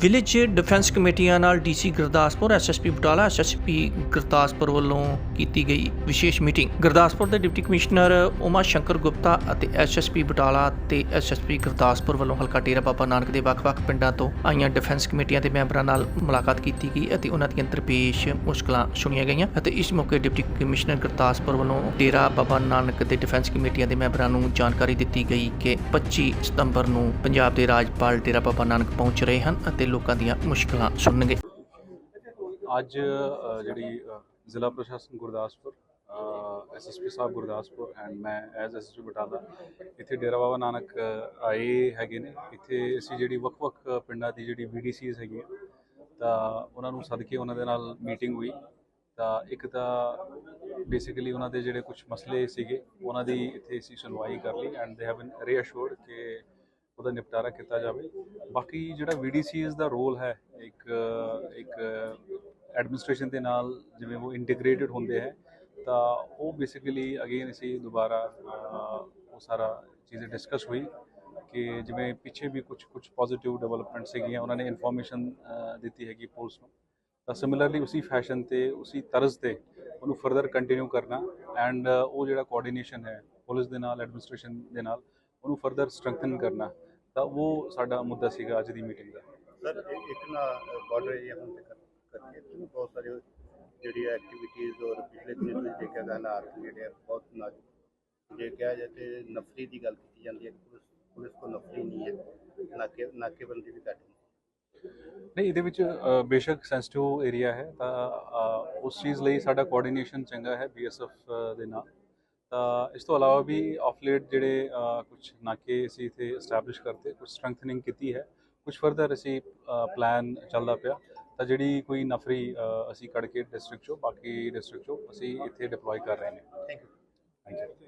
Village defence ਕਮੇਟੀਆਂ ਨਾਲ DC Gurdaspur SSP Batala SSP Gurdaspur ਵੱਲੋਂ ਕੀਤੀ ਗਈ ਵਿਸ਼ੇਸ਼ ਮੀਟਿੰਗ। ਗੁਰਦਾਸਪੁਰ ਦੇ ਡਿਪਟੀ ਕਮਿਸ਼ਨਰ ਉਮਾ ਸ਼ੰਕਰ ਗੁਪਤਾ ਅਤੇ ਐਸਐਸਪੀ ਬਟਾਲਾ ਤੇ ਐਸਐਸਪੀ ਗੁਰਦਾਸਪੁਰ ਵੱਲੋਂ ਹਲਕਾ ਡੇਰਾ ਬਾਬਾ ਨਾਨਕ ਦੇ ਵੱਖ-ਵੱਖ ਪਿੰਡਾਂ ਤੋਂ ਆਈਆਂ ਡਿਫੈਂਸ ਕਮੇਟੀਆਂ ਦੇ ਮੈਂਬਰਾਂ ਨਾਲ ਮੁਲਾਕਾਤ ਕੀਤੀ ਗਈ ਅਤੇ ਉਹਨਾਂ ਦੀਆਂ ਦਰਪੇਸ਼ ਮੁਸ਼ਕਲਾਂ ਸੁਣੀਆਂ ਗਈਆਂ ਅਤੇ ਇਸ ਮੌਕੇ ਡਿਪਟੀ ਕਮਿਸ਼ਨਰ ਗੁਰਦਾਸਪੁਰ ਵੱਲੋਂ ਡੇਰਾ ਬਾਬਾ ਨਾਨਕ ਦੇ ਡਿਫੈਂਸ ਕਮੇਟੀਆਂ ਦੇ ਮੈਂਬਰਾਂ ਨੂੰ ਜਾਣਕਾਰੀ ਦਿੱਤੀ ਗਈ ਕਿ 25 ਸਤੰਬਰ ਨੂੰ ਪੰਜਾਬ ਦੇ ਰਾਜਪਾਲ ਡੇਰਾ ਬਾਬਾ ਨਾਨਕ ਪਹੁੰਚ ਰਹੇ ਹਨ ਅਤੇ ਲੋਕਾਂ ਦੀਆਂ ਮੁਸ਼ਕਲਾਂ ਸੁਣਨਗੇ। ਅੱਜ ਜਿਹੜੀ ਜ਼ਿਲ੍ਹਾ ਪ੍ਰਸ਼ਾਸਨ Gurdaspur SSP Sahib Gurdaspur and ਮੈਂ ਐਜ਼ ਐਸਐਸਪੀ ਬਟਾਲਾ, ਇੱਥੇ ਡੇਰਾ ਬਾਬਾ ਨਾਨਕ ਆਏ ਹੈਗੇ ਨੇ। ਇੱਥੇ ਅਸੀਂ ਜਿਹੜੀ ਵੱਖ-ਵੱਖ ਪਿੰਡਾਂ ਦੀ ਜਿਹੜੀ ਵੀਡੀਸੀਜ਼ ਹੈਗੀਆਂ, ਤਾਂ ਉਹਨਾਂ ਨੂੰ ਸੱਦ ਕੇ ਉਹਨਾਂ ਦੇ ਨਾਲ ਮੀਟਿੰਗ ਹੋਈ। ਤਾਂ ਇੱਕ ਤਾਂ ਬੇਸਿਕਲੀ ਉਹਨਾਂ ਦੇ ਜਿਹੜੇ ਕੁਝ ਮਸਲੇ ਸੀਗੇ, ਉਹਨਾਂ ਦੀ ਇੱਥੇ ਅਸੀਂ ਸੁਣਵਾਈ ਕਰ ਲਈ ਐਂਡ ਦੇ ਹੈਵ ਬੀਨ ਰੀਅਸ਼ੋਰਡ ਕਿ ਉਹਦਾ ਨਿਪਟਾਰਾ ਕੀਤਾ ਜਾਵੇ। ਬਾਕੀ ਜਿਹੜਾ ਵੀਡੀਸੀਜ਼ ਦਾ ਰੋਲ ਹੈ, ਇੱਕ ਇੱਕ ਐਡਮਿਨਿਸਟ੍ਰੇਸ਼ਨ ਦੇ ਨਾਲ ਜਿਵੇਂ ਉਹ ਇੰਟੀਗ੍ਰੇਟਿਡ ਹੁੰਦੇ ਹੈ, ਤਾਂ ਉਹ ਬੇਸਿਕਲੀ ਅਗੇਨ ਅਸੀਂ ਦੁਬਾਰਾ ਉਹ ਸਾਰਾ ਚੀਜ਼ ਡਿਸਕਸ ਹੋਈ ਕਿ ਜਿਵੇਂ ਪਿੱਛੇ ਵੀ ਕੁਝ ਕੁਝ ਪੋਜ਼ਿਟਿਵ ਡਿਵੈਲਪਮੈਂਟ ਸੀਗੀਆਂ, ਉਹਨਾਂ ਨੇ ਇਨਫੋਰਮੇਸ਼ਨ ਦਿੱਤੀ ਹੈਗੀ ਪੁਲਿਸ ਨੂੰ। ਤਾਂ ਸਿਮਿਲਰਲੀ ਉਸੇ ਫੈਸ਼ਨ ਤੇ, ਉਸੇ ਤਰਜ਼ ਤੇ ਉਹਨੂੰ ਫਰਦਰ ਕੰਟੀਨਿਊ ਕਰਨਾ ਐਂਡ ਉਹ ਜਿਹੜਾ ਕੋਆਰਡੀਨੇਸ਼ਨ ਹੈ ਪੁਲਿਸ ਦੇ ਨਾਲ ਐਡਮਿਨਿਸਟ੍ਰੇਸ਼ਨ ਦੇ ਨਾਲ, ਉਹਨੂੰ ਫਰਦਰ ਸਟਰੈਂਥਨ ਕਰਨਾ। ਤਾਂ ਉਹ ਸਾਡਾ ਮੁੱਦਾ ਸੀਗਾ ਅੱਜ ਦੀ ਮੀਟਿੰਗ ਦਾ। ਸਰ ਇੱਕ ਨਾ ਬਾਰਡਰ ਏਰੀਆ ਹੁਣ ਤੇ ਕਰ- ਕਰਕੇ ਬਹੁਤ ਸਾਰੇ ਜਿਹੜੀ ਐਕਟੀਵਿਟੀਜ਼ ਔਰ ਪਿਛਲੇ ਦਿਨ ਤੁਸੀਂ ਦੇਖਿਆ ਦਾ ਹਾਲਾਤ ਜਿਹੜੇ ਬਹੁਤ ਨਾਜ਼ੁਕ। ਜੇ ਕਿਹਾ ਜਾਏ ਤੇ ਨਫਰੀ ਦੀ ਗੱਲ ਕੀਤੀ ਜਾਂਦੀ ਹੈ ਪੁਲਿਸ ਪੁਲਿਸ ਕੋ ਨਫਰੀ ਨਹੀਂ ਹੈ ਨਾਕੇ ਨਾਕੇਬੰਦੀ ਵੀ ਘੱਟ ਨਹੀਂ ਇਹਦੇ ਵਿੱਚ ਬੇਸ਼ੱਕ ਸੈਂਸਿਟਿਵ ਏਰੀਆ ਹੈ ਤਾਂ ਉਸ ਚੀਜ਼ ਲਈ ਸਾਡਾ ਕੋਆਰਡੀਨੇਸ਼ਨ ਚੰਗਾ ਹੈ ਬੀਐਸਐਫ ਦੇ ਨਾਲ। ਤਾਂ ਇਸ ਤੋਂ ਇਲਾਵਾ ਵੀ ਆਫ ਲੇਟ ਜਿਹੜੇ ਕੁਝ ਨਾਕੇ ਅਸੀਂ ਇੱਥੇ ਐਸਟੈਬਲਿਸ਼ ਕਰਤੇ ਕੁਝ ਸਟਰੈਂਥਨਿੰਗ ਕੀਤੀ ਹੈ। ਕੁਝ ਫਰਦਰ ਅਸੀਂ ਪਲਾਨ ਚੱਲਦਾ ਪਿਆ। ਤਾਂ ਜਿਹੜੀ ਕੋਈ ਨਫਰੀ ਅਸੀਂ ਕੱਢ ਕੇ ਡਿਸਟ੍ਰਿਕਟ ਚੋਂ ਬਾਕੀ ਡਿਸਟ੍ਰਿਕਟ ਚੋਂ ਅਸੀਂ ਇੱਥੇ ਡਿਪਲੋਏ ਕਰ ਰਹੇ ਨੇ। Thank you thank you